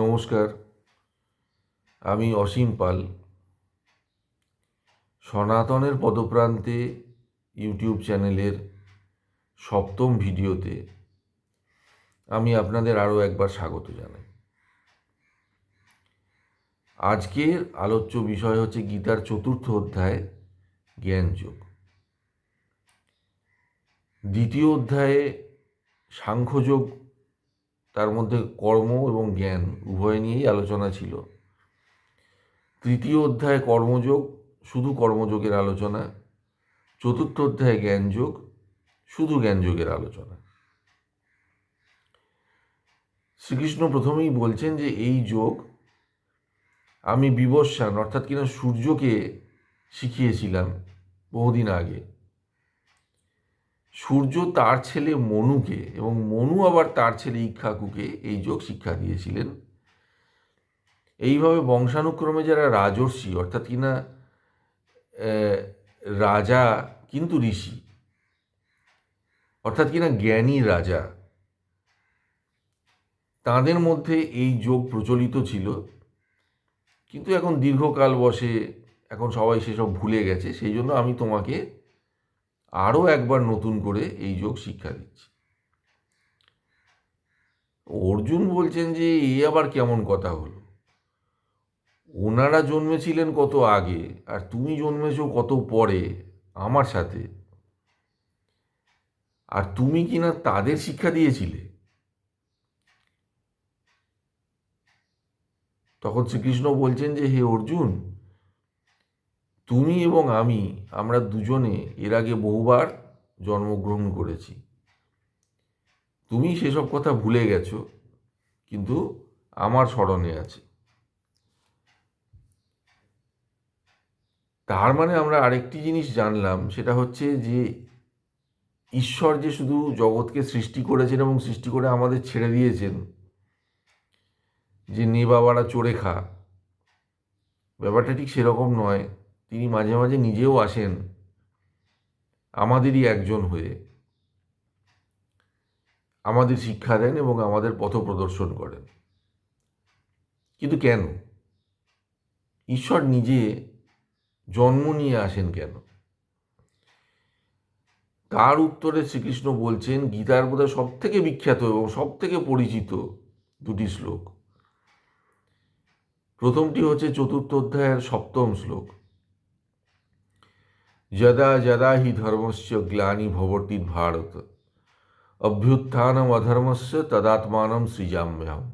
নমস্কার, আমি অসীম পাল। সনাতনের পদপ্রান্তে ইউটিউব চ্যানেলের সপ্তম ভিডিওতে আমি আপনাদের আরও একবার স্বাগত জানাই। আজকের আলোচ্য বিষয় হচ্ছে গীতার চতুর্থ অধ্যায়, জ্ঞানযোগ। দ্বিতীয় অধ্যায়ে সাংখ্যযোগ তার মধ্যে কর্ম এবং জ্ঞান উভয় নিয়েই আলোচনা ছিল। তৃতীয় অধ্যায় কর্মযোগ, শুধু কর্মযোগের আলোচনা। চতুর্থ অধ্যায় জ্ঞানযোগ, শুধু জ্ঞানযোগের আলোচনা। শ্রীকৃষ্ণ প্রথমেই বলছেন যে এই যোগ আমি বিবস্বান অর্থাৎ কিনা সূর্যকে শিখিয়েছিলাম বহুদিন আগে। সূর্য তার ছেলে মনুকে এবং মনু আবার তার ছেলে ইক্ষাকুকে এই যোগ শিক্ষা দিয়েছিলেন। এইভাবে বংশানুক্রমে যারা রাজর্ষি, অর্থাৎ কিনা রাজা কিন্তু ঋষি, অর্থাৎ কিনা জ্ঞানী রাজা, তাদের মধ্যে এই যোগ প্রচলিত ছিল। কিন্তু এখন দীর্ঘকাল বসে, এখন সবাই সেসব ভুলে গেছে, সেই জন্য আমি তোমাকে আরও একবার নতুন করে এই যোগ শিক্ষা দিচ্ছি। অর্জুন বলছেন যে, এ আবার কেমন কথা হলো? ওনারা জন্মেছিলেন কত আগে, আর তুমি জন্মেছো কত পরে, আমার সাথে। আর তুমি কি না তাদের শিক্ষা দিয়েছিলে? তখন শ্রীকৃষ্ণ বলছেন যে, হে অর্জুন তুমি এবং আমি, আমরা দুজনে এর আগে বহুবার জন্মগ্রহণ করেছি। তুমি সেসব কথা ভুলে গেছো, কিন্তু আমার স্মরণে আছে। তার মানে আমরা আরেকটি জিনিস জানলাম, সেটা হচ্ছে যে ঈশ্বর যে শুধু জগৎকে সৃষ্টি করেছেন এবং সৃষ্টি করে আমাদের ছেড়ে দিয়েছেন, যে নে বাবারা চড়ে খা, ব্যাপারটা ঠিক সেরকম নয়। তিনি মাঝে মাঝে নিজেও আসেন আমাদেরই একজন হয়ে। আমাদের শিক্ষা দেন এবং আমাদের পথ প্রদর্শন করেন। কিন্তু কেন? ঈশ্বর নিজে জন্ম নিয়ে আসেন কেন? তার উত্তরে শ্রীকৃষ্ণ বলছেন, গীতার বোধহয় সব থেকে বিখ্যাত এবং সব থেকে পরিচিত দুটি শ্লোক। প্রথমটি হচ্ছে চতুর্থ অধ্যায়ের সপ্তম শ্লোক। যদা যদা হি ধর্মস্য গ্লানি ভবতি ভারত অভ্যুত্থানম অধর্মস্য তদাত্মানম সৃজাম্যহম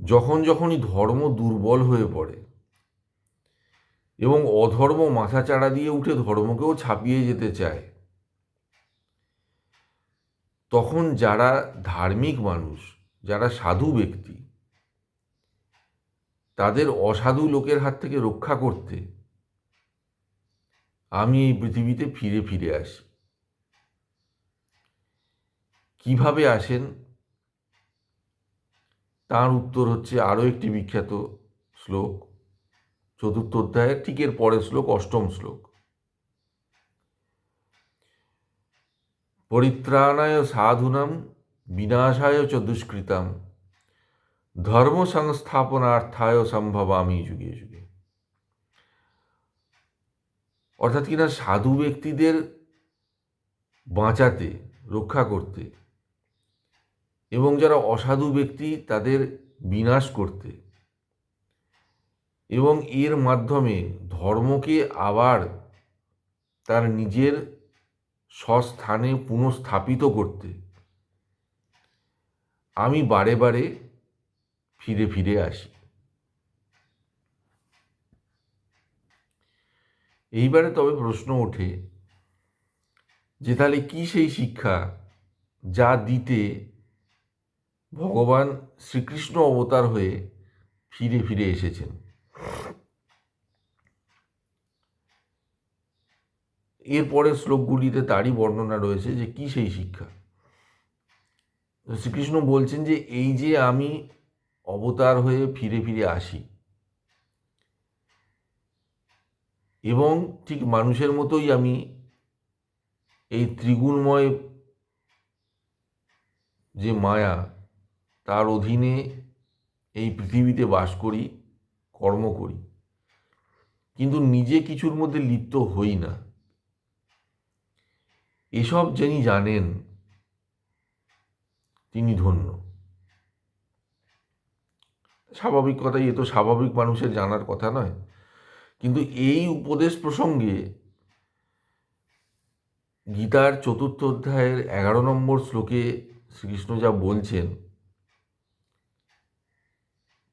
যখন যখনই ধর্ম দুর্বল হয়ে পড়ে এবং অধর্ম মাথা চাড়া দিয়ে উঠে ধর্মকেও ছাপিয়ে যেতে চায়, তখন যারা ধার্মিক মানুষ, যারা সাধু ব্যক্তি, তাদের অসাধু লোকের হাত থেকে রক্ষা করতে আমি এই পৃথিবীতে ফিরে ফিরে আসি। কীভাবে আসেন? তার উত্তর হচ্ছে আরও একটি বিখ্যাত শ্লোক, চতুর্থ অধ্যায়ের ঠিক এর পরের শ্লোক, অষ্টম শ্লোক। পরিত্রাণায় সাধুনাম, বিনাশায় চ দুষ্কৃতাম ধর্ম সংস্থাপনার্থায় সম্ভব সম্ভবামি যুগে যুগে। অর্থাৎ কিনা সাধু ব্যক্তিদের বাঁচাতে, রক্ষা করতে এবং যারা অসাধু ব্যক্তি তাদের বিনাশ করতে এবং এর মাধ্যমে ধর্মকে আবার তার নিজের স্বস্থানে পুনঃস্থাপিত করতে আমি বারে বারে ফিরে ফিরে আসি। এইবারে তবে প্রশ্ন ওঠে যে তাহলে কি সেই শিক্ষা যা দিতে ভগবান শ্রীকৃষ্ণ অবতার হয়ে ফিরে ফিরে এসেছেন? এরপরের শ্লোকগুলিতে তারই বর্ণনা রয়েছে যে কি সেই শিক্ষা? শ্রীকৃষ্ণ বলছেন যে এই যে আমি অবতার হয়ে ফিরে ফিরে আসি এবং ঠিক মানুষের মতোই আমি এই ত্রিগুণময় যে মায়া, তার অধীনে এই পৃথিবীতে বাস করি, কর্ম করি। কিন্তু নিজে কিছুর মধ্যে লিপ্ত হই না। এসব যিনি জানেন, তিনি ধন্য। স্বাভাবিক কথাই, এ তো স্বাভাবিক মানুষের জানার কথা নয়। কিন্তু এই উপদেশ প্রসঙ্গে গীতার চতুর্থ অধ্যায়ের এগারো নম্বর শ্লোকে শ্রীকৃষ্ণ যা বলছেন,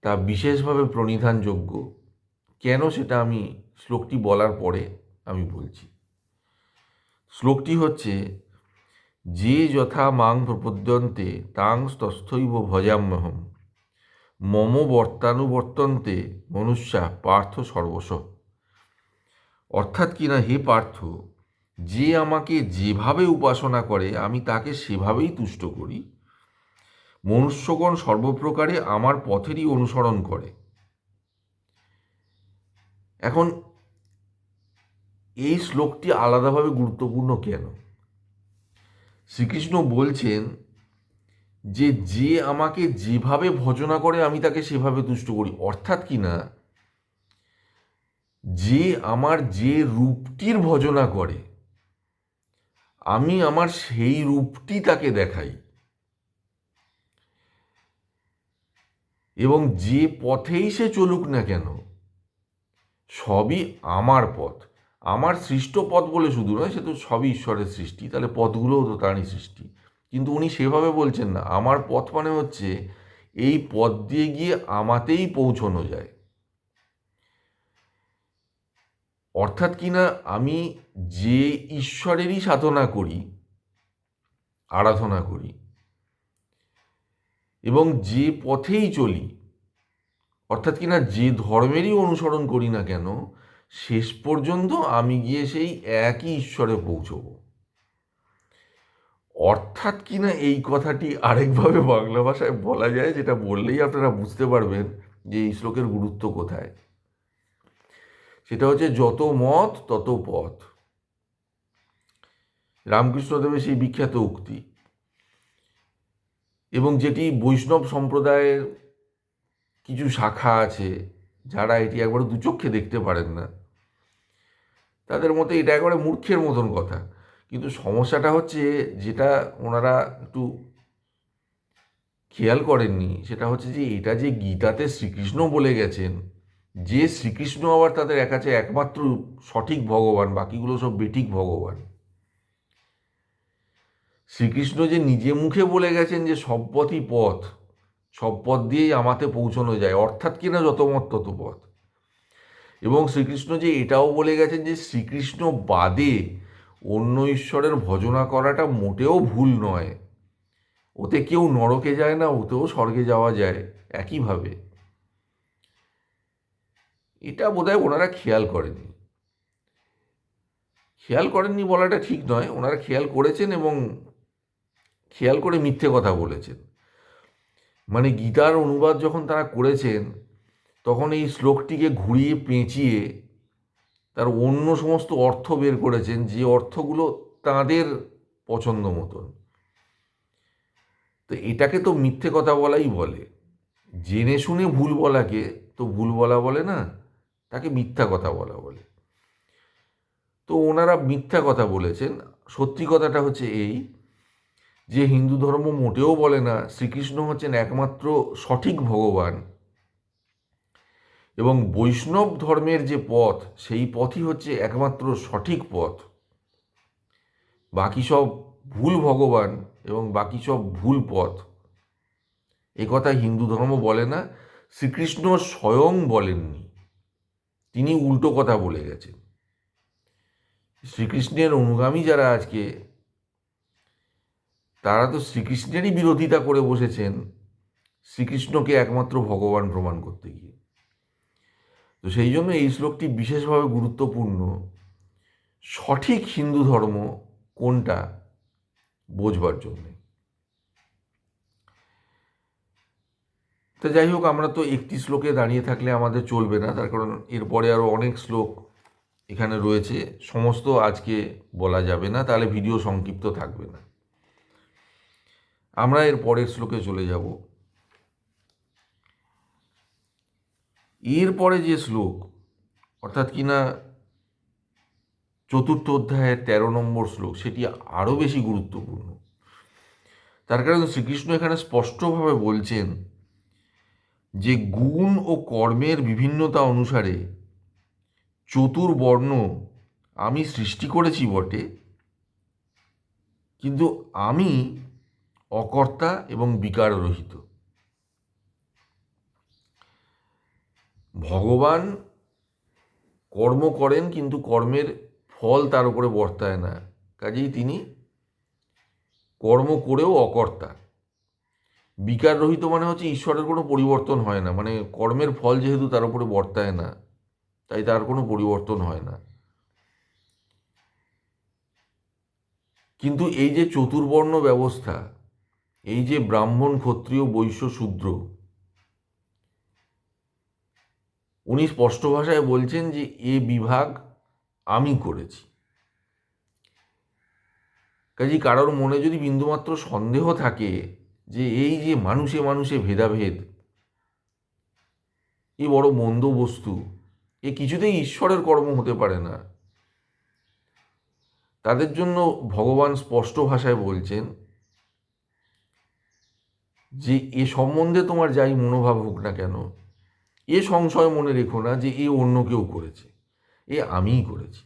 তা বিশেষভাবে প্রণিধানযোগ্য। কেন সেটা আমি শ্লোকটি বলার পরে আমি বলছি। শ্লোকটি হচ্ছে, যে যথা মাং প্রপদ্যন্তে তাং তস্থৈব ভজাম্যহম, মম বর্তানুবর্তন্তে মনুষ্যা পার্থ সর্বস্ব অর্থাৎ কিনা হে পার্থ, যে আমাকে যেভাবে উপাসনা করে, আমি তাকে সেভাবেই তুষ্ট করি। মনুষ্যগণ সর্বপ্রকারে আমার পথেরই অনুসরণ করে। এখন, এই শ্লোকটি আলাদাভাবে গুরুত্বপূর্ণ কেন? শ্রীকৃষ্ণ বলছেন যে যে আমাকে যেভাবে ভজনা করে, আমি তাকে সেভাবে তুষ্ট করি। অর্থাৎ কি না যে আমার যে রূপটির ভজনা করে, আমি আমার সেই রূপটি তাকে দেখাই। এবং যে পথেই সে চলুক না কেন, সবই আমার পথ। আমার সৃষ্ট পথ বলে শুধু নয়, সে তো সবই ঈশ্বরের সৃষ্টি, তাহলে পথগুলোও তো তারই সৃষ্টি। কিন্তু উনি সেভাবে বলছেন না, আমার পথ মানে হচ্ছে এই পথ দিয়ে গিয়ে আমাতেই পৌঁছানো যায়। অর্থাৎ কিনা আমি যে ঈশ্বরেরই সাধনা করি, আরাধনা করি এবং যে পথেই চলি, অর্থাৎ কিনা যে ধর্মেরই অনুসরণ করি না কেন, শেষ পর্যন্ত আমি গিয়ে সেই একই ঈশ্বরে পৌঁছব। অর্থাৎ কিনা এই কথাটি আরেকভাবে বাংলা ভাষায় বলা যায়, যেটা বললেই আপনারা বুঝতে পারবেন যে এই শ্লোকের গুরুত্ব কোথায়। সেটা হচ্ছে যত মত, তত পথ। রামকৃষ্ণদেবের সেই বিখ্যাত উক্তি। এবং যেটি বৈষ্ণব সম্প্রদায়ের কিছু শাখা আছে, যারা এটি একবার দুচক্ষে দেখতে পারেন না, তাদের মতে এটা একবারে মূর্খের মতন কথা। কিন্তু সমস্যাটা হচ্ছে যেটা ওনারা একটু খেয়াল করেননি, সেটা হচ্ছে যে এটা যে গীতাতে শ্রীকৃষ্ণ বলে গেছেন যে শ্রীকৃষ্ণ আবার তাদের কাছে একমাত্র সঠিক ভগবান, বাকিগুলো সব বেটিক ভগবান। শ্রীকৃষ্ণ যে নিজে মুখে বলে গেছেন যে সব পথই পথ, সব পথ দিয়েই আমাতে পৌঁছানো যায়, অর্থাৎ কিনা যত মত তত পথ। এবং শ্রীকৃষ্ণ যে এটাও বলে গেছেন যে শ্রীকৃষ্ণ বাদে অন্য ঈশ্বরের ভজনা করাটা মোটেও ভুল নয়। ওতে কেউ নরকে যায় না, ওতেও স্বর্গে যাওয়া যায়, একইভাবে। এটা বোধহয় ওনারা খেয়াল করেননি খেয়াল করেননি বলাটা ঠিক নয়, ওনারা খেয়াল করেছেন এবং খেয়াল করে মিথ্যে কথা বলেছেন। মানে গীতার অনুবাদ যখন তারা করেছেন, তখন এই শ্লোকটিকে ঘুরিয়ে পেঁচিয়ে তার অন্য সমস্ত অর্থ বের করেছেন, যে অর্থগুলো তাদের পছন্দ মতন। তো এটাকে তো মিথ্যে কথা বলাই বলে। জেনে শুনে ভুল বলাকে তো ভুল বলা বলে না। তাকে মিথ্যা কথা বলা বলে। তো ওনারা মিথ্যা কথা বলেছেন। সত্যি কথাটা হচ্ছে এই যে হিন্দু ধর্ম মোটেও বলে না, শ্রীকৃষ্ণ হচ্ছেন একমাত্র সঠিক ভগবান। এবং বৈষ্ণব ধর্মের যে পথ, সেই পথই হচ্ছে একমাত্র সঠিক পথ। বাকি সব ভুল ভগবান এবং বাকি সব ভুল পথ। এ কথা হিন্দু ধর্ম বলে না, শ্রীকৃষ্ণ স্বয়ং বলেননি। তিনি উল্টো কথা বলে গেছেন। শ্রীকৃষ্ণের অনুগামী যারা আজকে, তারা তো শ্রীকৃষ্ণেরই বিরোধিতা করে বসেছেন, শ্রীকৃষ্ণকে একমাত্র ভগবান প্রমাণ করতে গিয়ে। তো সেই জন্য এই শ্লোকটি বিশেষভাবে গুরুত্বপূর্ণ। সঠিক হিন্দু ধর্ম কোনটা, বোঝবার জন্যে। তো যাই হোক, আমরা তো একটি শ্লোকে দাঁড়িয়ে থাকলে আমাদের চলবে না। তার কারণ এরপরে আরও অনেক শ্লোক এখানে রয়েছে। সমস্ত আজকে বলা যাবে না, তাহলে ভিডিও সংক্ষিপ্ত থাকবে না। আমরা এর পরের শ্লোকে চলে যাব। এরপরে যে শ্লোক, অর্থাৎ কি না, চতুর্থ অধ্যায়ের তেরো নম্বর শ্লোক, সেটি আরও বেশি গুরুত্বপূর্ণ। তার কারণ শ্রীকৃষ্ণ এখানে স্পষ্টভাবে বলছেন যে গুণ ও কর্মের বিভিন্নতা অনুসারে চতুর্বর্ণ আমি সৃষ্টি করেছি বটে, কিন্তু আমি অকর্তা এবং বিকার রহিত ভগবান কর্ম করেন, কিন্তু কর্মের ফল তার উপরে বর্তায় না। কাজেই তিনি কর্ম করেও অকর্তা। বিকার রহিত মানে হচ্ছে ঈশ্বরের কোনো পরিবর্তন হয় না। মানে কর্মের ফল যেহেতু তার উপরে বর্তায় না, তাই তার কোনো পরিবর্তন হয় না। কিন্তু এই যে চতুর্বর্ণ ব্যবস্থা, এই যে ব্রাহ্মণ, ক্ষত্রিয়, বৈশ্য, শূদ্র, উনি স্পষ্ট ভাষায় বলছেন যে এ বিভাগ আমি করেছি। কাজী কারোর মনে যদি বিন্দুমাত্র সন্দেহ থাকে যে এই যে মানুষে মানুষে ভেদাভেদ, এ বড় মন্দ বস্তু, এ কিছুতেই ঈশ্বরের কর্ম হতে পারে না। তাদের জন্য ভগবান স্পষ্ট ভাষায় বলছেন যে, এ সম্বন্ধে তোমার যাই মনোভাব হোক না কেন, এ সংশয় মনে রেখো না যে, এ অন্য কেউ করেছে, এ আমিই করেছি।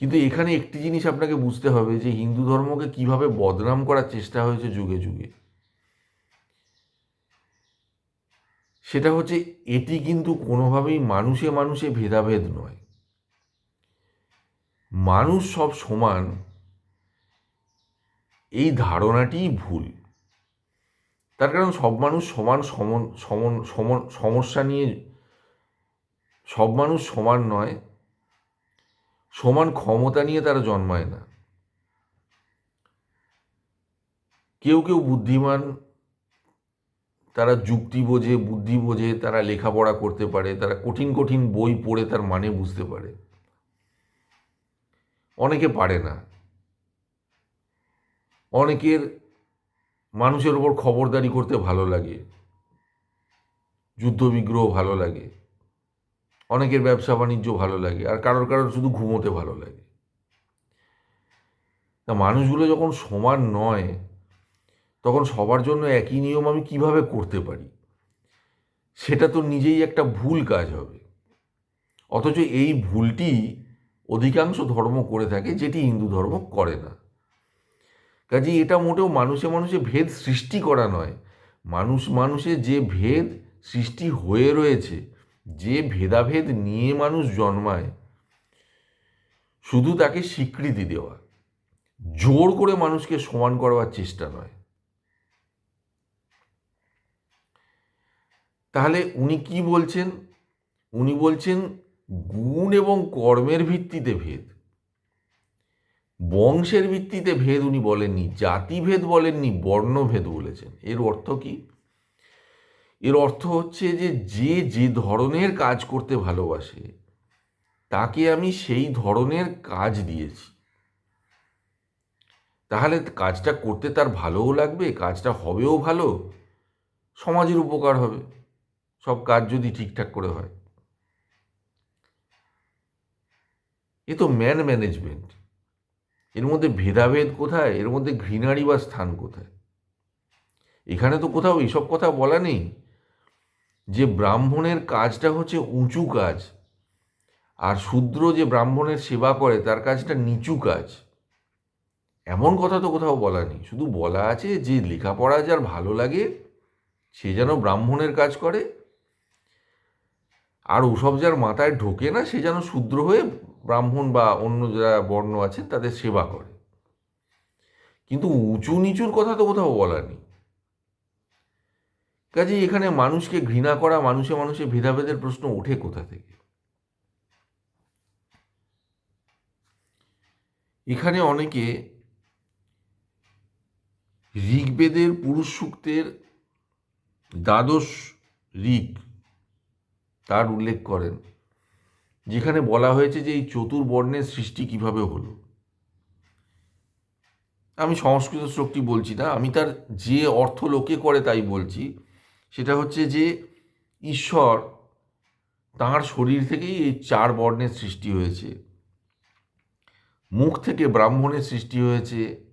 কিন্তু এখানে একটি জিনিস আপনাকে বুঝতে হবে যে হিন্দু ধর্মকে কীভাবে বদনাম করার চেষ্টা হয়েছে যুগে যুগে। সেটা হচ্ছে এটি কিন্তু কোনোভাবেই মানুষে মানুষে ভেদাভেদ নয়। মানুষ সব সমান, এই ধারণাটিই ভুল। তার কারণ সব মানুষ সমান সমন সমন সমন, সমস্যা নিয়ে সব মানুষ সমান নয়। সমান ক্ষমতা নিয়ে তারা জন্মায় না। কেউ কেউ বুদ্ধিমান, তারা যুক্তি বোঝে, বুদ্ধি বোঝে, তারা লেখাপড়া করতে পারে, তারা কঠিন কঠিন বই পড়ে তার মানে বুঝতে পারে। অনেকে পারে না। অনেকের মানুষের ওপর খবরদারি করতে ভালো লাগে। যুদ্ধবিগ্রহ ভালো লাগে। অনেকের ব্যবসা বাণিজ্য ভালো লাগে আর কারোর কারোর শুধু ঘুমোতে ভালো লাগে। তা মানুষগুলো যখন সমান নয়, তখন সবার জন্য একই নিয়ম আমি কীভাবে করতে পারি? সেটা তো নিজেই একটা ভুল কাজ হবে। অথচ এই ভুলটি অধিকাংশ ধর্ম করে থাকে যেটি হিন্দু ধর্ম করে না। কাজে এটা মোটেও মানুষে মানুষে ভেদ সৃষ্টি করা নয়। মানুষ মানুষে যে ভেদ সৃষ্টি হয়ে রয়েছে যে ভেদাভেদ নিয়ে মানুষ জন্মায়, শুধু তাকে স্বীকৃতি দেওয়া, জোর করে মানুষকে সমান করবার চেষ্টা নয়। তাহলে উনি কি বলছেন? উনি বলছেন, গুণ এবং কর্মের ভিত্তিতে ভেদ। বংশের ভিত্তিতে ভেদ উনি বলেননি, জাতিভেদ বলেননি, বর্ণভেদ বলেছেন। এর অর্থ কি? এর অর্থ হচ্ছে যে যে যে ধরনের কাজ করতে ভালোবাসে, তাকে আমি সেই ধরনের কাজ দিয়েছি। তাহলে কাজটা করতে তার ভালোও লাগবে, কাজটা হবেও ভালো, সমাজের উপকার হবে, সব কাজ যদি ঠিকঠাক করে হয়। এ তো ম্যান ম্যানেজমেন্ট। এর মধ্যে ভেদাভেদ কোথায়? এর মধ্যে ঘৃণারই বা স্থান কোথায়? এখানে তো কোথাও এসব কথা বলা নেই। যে ব্রাহ্মণের কাজটা হচ্ছে উঁচু কাজ, আর শূদ্র যে ব্রাহ্মণের সেবা করে তার কাজটা নিচু কাজ। এমন কথা তো কোথাও বলা নেই। শুধু বলা আছে যে লেখাপড়া যার ভালো লাগে, সে যেন ব্রাহ্মণের কাজ করে, আর ওসব যার মাথায় ঢোকে না, সে যেন শূদ্র হয়ে ব্রাহ্মণ বা অন্য যারা বর্ণ আছে তাদের সেবা করে। কিন্তু উঁচু নিচুর কথা তো কোথাও বলা নেই। কাজে এখানে মানুষকে ঘৃণা করা, মানুষে মানুষে ভেদাভেদের প্রশ্ন ওঠে কোথা থেকে? এখানে অনেকে ঋগ্বেদের পুরুষ সূক্তের দ্বাদশ ঋগ তার উল্লেখ করেন, যেখানে বলা হয়েছে যে এই চতুর্বর্ণের সৃষ্টি কীভাবে হলো। আমি সংস্কৃত শ্লোকটি বলছি না, আমি তার যে অর্থ লোকে করে তাই বলছি। সেটা হচ্ছে যে ঈশ্বর তাঁর শরীর থেকেই এই চার বর্ণের সৃষ্টি হয়েছে। মুখ থেকে ব্রাহ্মণের সৃষ্টি হয়েছে,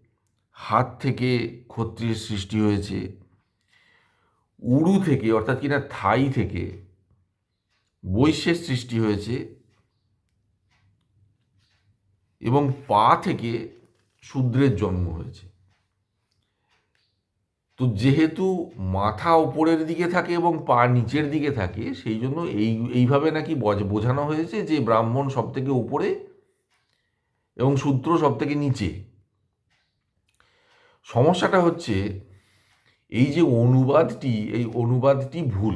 হাত থেকে ক্ষত্রিয়ের সৃষ্টি হয়েছে উড়ু থেকে অর্থাৎ কিনা থাই থেকে বৈশ্যের সৃষ্টি হয়েছে এবং পা থেকে শূদ্রের জন্ম হয়েছে। তো যেহেতু মাথা ওপরের দিকে থাকে এবং পা নিচের দিকে থাকে, সেই জন্য এই, এইভাবে নাকি বোঝানো হয়েছে যে ব্রাহ্মণ সব থেকে উপরে এবং শূদ্র সব থেকে নিচে। সমস্যাটা হচ্ছে এই যে অনুবাদটি, এই অনুবাদটি ভুল।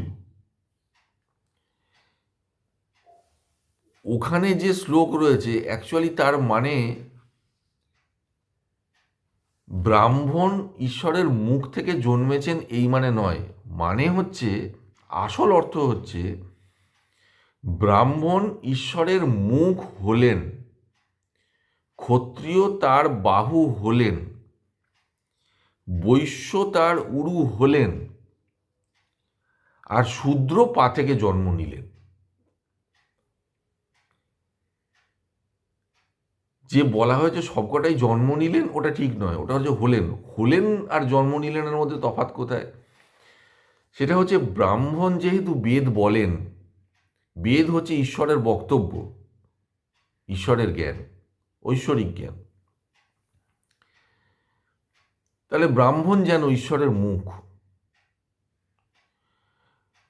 ওখানে যে শ্লোক রয়েছে অ্যাকচুয়ালি তার মানে ব্রাহ্মণ ঈশ্বরের মুখ থেকে জন্মেছেন এই মানে নয় মানে হচ্ছে, আসল অর্থ হচ্ছে, ব্রাহ্মণ ঈশ্বরের মুখ হলেন, ক্ষত্রিয় তার বাহু হলেন, বৈশ্য তার উরু হলেন, আর শূদ্র পা থেকে জন্ম নিলেন। যে বলা হয়েছে সবকটাই জন্ম নিলেন, ওটা ঠিক নয়। ওটা হচ্ছে হলেন। হলেন আর জন্ম নিলেনের মধ্যে তফাৎ কোথায়? সেটা হচ্ছে ব্রাহ্মণ যেহেতু বেদ বলেন, বেদ হচ্ছে ঈশ্বরের বক্তব্য, ঈশ্বরের জ্ঞান, ঐশ্বরিক জ্ঞান। তাহলে ব্রাহ্মণ যেন ঈশ্বরের মুখ।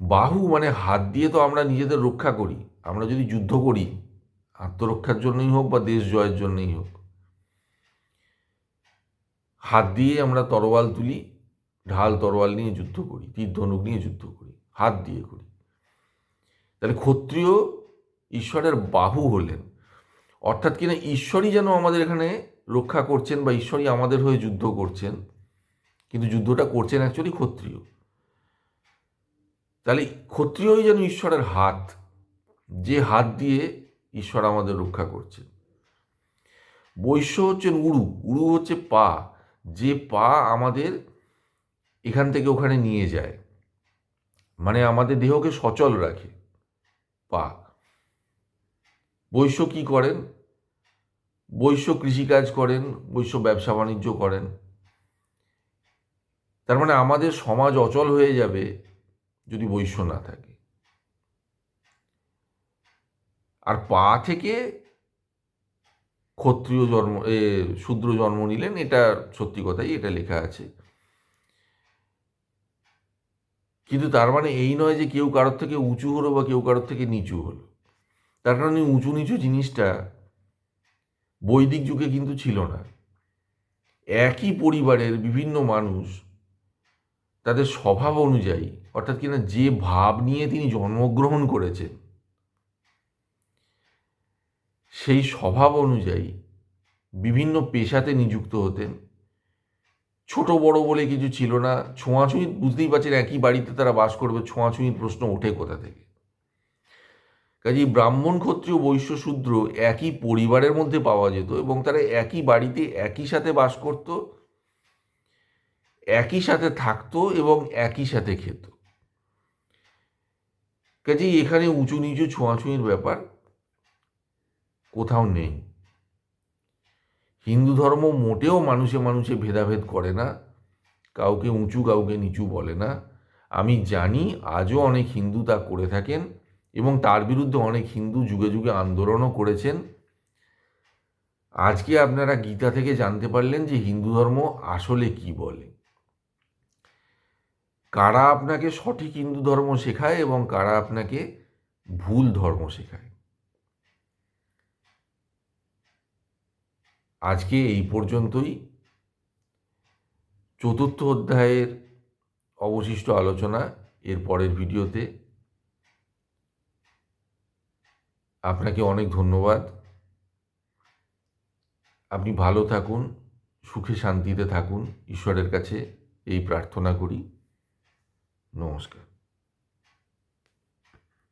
বাহু মানে হাত দিয়ে তো আমরা নিজেদের রক্ষা করি, আমরা যদি যুদ্ধ করি আত্মরক্ষার জন্যই হোক বা দেশ জয়ের জন্যই হোক। হাত দিয়ে আমরা তরোয়াল তুলি, ঢাল তরোয়াল নিয়ে যুদ্ধ করি, তীর ধনুক নিয়ে যুদ্ধ করি, হাত দিয়ে করি। তাহলে ক্ষত্রিয় ঈশ্বরের বাহু হলেন, অর্থাৎ কিনা ঈশ্বরই যেন আমাদের এখানে রক্ষা করছেন বা ঈশ্বরই আমাদের হয়ে যুদ্ধ করছেন, কিন্তু যুদ্ধটা করছেন অ্যাকচুয়ালি ক্ষত্রিয়। তাহলে ক্ষত্রিয়ই যেন ঈশ্বরের হাত, যে হাত দিয়ে ঈশ্বর আমাদের রক্ষা করছেন বৈশ্য হচ্ছেন উড়ু উড়ু হচ্ছে পা। যে পা আমাদের এখান থেকে ওখানে নিয়ে যায়। মানে আমাদের দেহকে সচল রাখে পা। বৈশ্য কি করেন? বৈশ্য কৃষিকাজ করেন, বৈশ্য ব্যবসা বাণিজ্য করেন। তার মানে আমাদের সমাজ অচল হয়ে যাবে যদি বৈশ্য না থাকে। আর পা থেকে ক্ষত্রিয় জন্ম, এ শূদ্র জন্ম নিলেন, এটা সত্যি কথাই, এটা লেখা আছে। কিন্তু তার মানে এই নয় যে কেউ কারোর থেকে উঁচু হলো বা কেউ কারোর থেকে নিচু হলো। তার কারণে উঁচু নিচু জিনিসটা বৈদিক যুগে কিন্তু ছিল না। একই পরিবারের বিভিন্ন মানুষ তাদের স্বভাব অনুযায়ী, অর্থাৎ কিনা যে ভাব নিয়ে তিনি জন্মগ্রহণ করেছেন সেই স্বভাব অনুযায়ী বিভিন্ন পেশাতে নিযুক্ত হতেন। ছোট বড় বলে কিছু ছিল না। ছোঁয়াছুঁয়ি বুঝতেই পারছেন একই বাড়িতে তারা বাস করবে ছোঁয়াছুঁয়ির প্রশ্ন ওঠে কোথা থেকে? কাজেই ব্রাহ্মণ ক্ষত্রিয় বৈশ্য শূদ্র একই পরিবারের মধ্যে পাওয়া যেত এবং তারা একই বাড়িতে একই সাথে বাস করত, একই সাথে থাকতো এবং একই সাথে খেত। কাজেই এখানে উঁচু নিচু ছোঁয়াছুঁয়ির ব্যাপার। কোথাও নেই। হিন্দু ধর্ম মোটেও মানুষে মানুষে ভেদাভেদ করে না, কাউকে উঁচু, কাউকে নিচু বলে না। আমি জানি আজও অনেক হিন্দু তা করে থাকেন এবং তার বিরুদ্ধে অনেক হিন্দু যুগে যুগে আন্দোলনও করেছেন। আজকে আপনারা গীতা থেকে জানতে পারলেন যে হিন্দু ধর্ম আসলে কি বলে। কারা আপনাকে সঠিক হিন্দু ধর্ম শেখায় এবং কারা আপনাকে ভুল ধর্ম শেখায়? আজকে এই পর্যন্তই। চতুর্থ অধ্যায়ের অবশিষ্ট আলোচনা এর পরের ভিডিওতে। আপনাকে অনেক ধন্যবাদ। আপনি ভালো থাকুন, সুখে শান্তিতে থাকুন। ঈশ্বরের কাছে এই প্রার্থনা করি। নমস্কার।